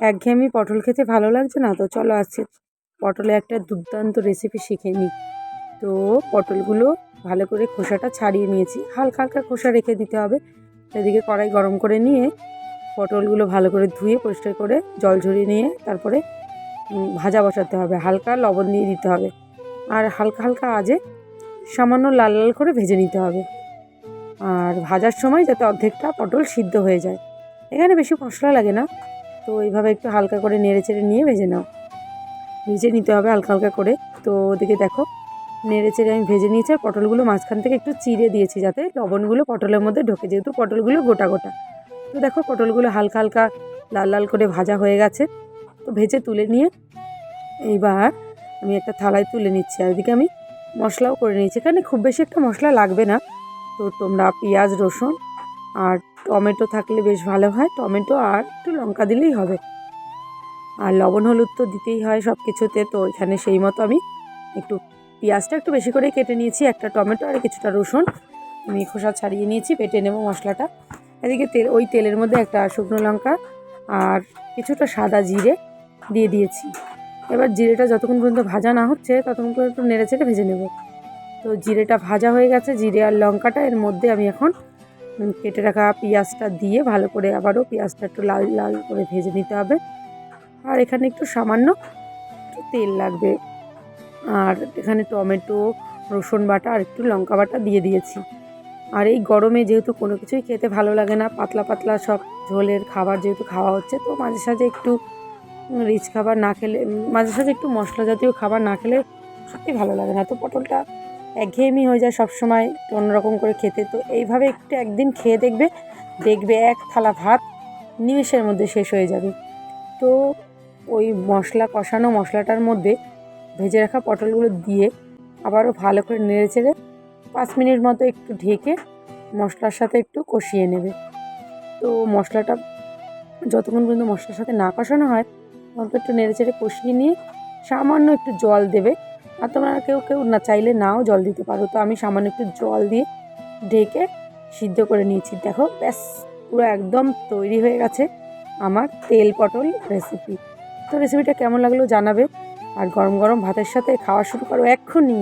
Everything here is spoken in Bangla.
একঘেয়েমি পটল খেতে ভালো লাগছে না? তো চলো আজকে পটলে একটা দুর্দান্ত রেসিপি শিখে নিই। তো পটলগুলো ভালো করে খোসাটা ছাড়িয়ে নিয়েছি। হালকা হালকা খোসা রেখে দিতে হবে। সেদিকে কড়াই গরম করে নিয়ে পটলগুলো ভালো করে ধুয়ে পরিষ্কার করে জল ঝরিয়ে নিয়ে তারপরে ভাজা বসাতে হবে। হালকা লবণ দিয়ে দিতে হবে। আর হালকা হালকা আজে সামান্য লাল লাল করে ভেজে নিতে হবে। আর ভাজার সময় যাতে অর্ধেকটা পটল সিদ্ধ হয়ে যায়। এখানে বেশি মশলা লাগে না। তো এইভাবে একটু হালকা করে নেড়ে চেড়ে নিয়ে ভেজে নাও। ভেজে নিতে হবে হালকা হালকা করে। তো ওদিকে দেখো, নেড়ে চেড়ে আমি ভেজে নিয়েছি আর পটলগুলো মাঝখান থেকে একটু চিড়ে দিয়েছি যাতে লবণগুলো পটলের মধ্যে ঢোকে, যেহেতু পটলগুলো গোটা গোটা। তো দেখো পটলগুলো হালকা হালকা লাল লাল করে ভাজা হয়ে গেছে। তো ভেজে তুলে নিয়ে এইবার আমি একটা থালায় তুলে নিচ্ছি। আর এদিকে আমি মশলাও করে নিয়েছি। এখানে খুব বেশি একটা মশলা লাগবে না। তো তোমরা পেঁয়াজ, রসুন আর টমেটো থাকলে বেশ ভালো হয়। টমেটো আর একটু লঙ্কা দিলেই হবে। আর লবণ, হলুদ তো দিতেই হয় সব কিছুতে তো এখানে সেই মতো আমি একটু পেঁয়াজটা একটু বেশি করে কেটে নিয়েছি, একটা টমেটো আর কিছুটা রসুন। আমি খোসা ছাড়িয়ে নিয়েছি পেটে নেব মশলাটা। এদিকে তেল, ওই তেলের মধ্যে একটা শুকনো লঙ্কা আর কিছুটা সাদা জিরে দিয়ে দিয়েছি। এবার জিরেটা যতক্ষণ পর্যন্ত ভাজা না হচ্ছে, ততক্ষণ পর্যন্ত নেড়ে চেড়ে ভেজে নেব। তো জিরেটা ভাজা হয়ে গেছে, জিরে আর লঙ্কাটা এর মধ্যে আমি এখন কেটে রাখা পেঁয়াজটা দিয়ে ভালো করে আবারও পেঁয়াজটা একটু লাল লাল করে ভেজে নিতে হবে। আর এখানে একটু সামান্য তেল লাগবে। আর এখানে টমেটো, রসুন বাটা আর একটু লঙ্কা বাটা দিয়ে দিয়েছি। আর এই গরমে যেহেতু কোনো কিছুই খেতে ভালো লাগে না, পাতলা পাতলা সব ঝোলের খাবার যেহেতু খাওয়া হচ্ছে, তো মাঝে সাঝে একটু রিচ খাবার না খেলে, মাঝে সাঝে একটু মশলা জাতীয় খাবার না খেলে সত্যি ভালো লাগে না। তো পটলটা একঘেয়েমি হয়ে যায় সবসময় একটু অন্যরকম করে খেতে। তো এইভাবে একটু একদিন খেয়ে দেখবে দেখবে এক থালা ভাত নিমেষের মধ্যে শেষ হয়ে যাবে। তো ওই মশলা কষানো মশলাটার মধ্যে ভেজে রাখা পটলগুলো দিয়ে আবারও ভালো করে নেড়ে চেড়ে পাঁচ মিনিট মতো একটু ঢেকে মশলার সাথে একটু কষিয়ে নেবে। তো মশলাটা যতক্ষণ পর্যন্ত মশলার সাথে না কষানো হয় অল্প একটু নেড়ে চেড়ে কষিয়ে নিয়ে সামান্য একটু জল দেবে। আর তোমরা কেউ কেউ না চাইলে নাও জল দিতে পারো। তো আমি সামান্য একটু জল দিয়ে ঢেকে সিদ্ধ করে নিয়েছি। দেখো, ব্যাস, পুরো একদম তৈরি হয়ে গেছে আমার তেল পটল রেসিপি তো রেসিপিটা কেমন লাগল জানাবে। আর গরম গরম ভাতের সাথে খাওয়া শুরু করো এক্ষুনি।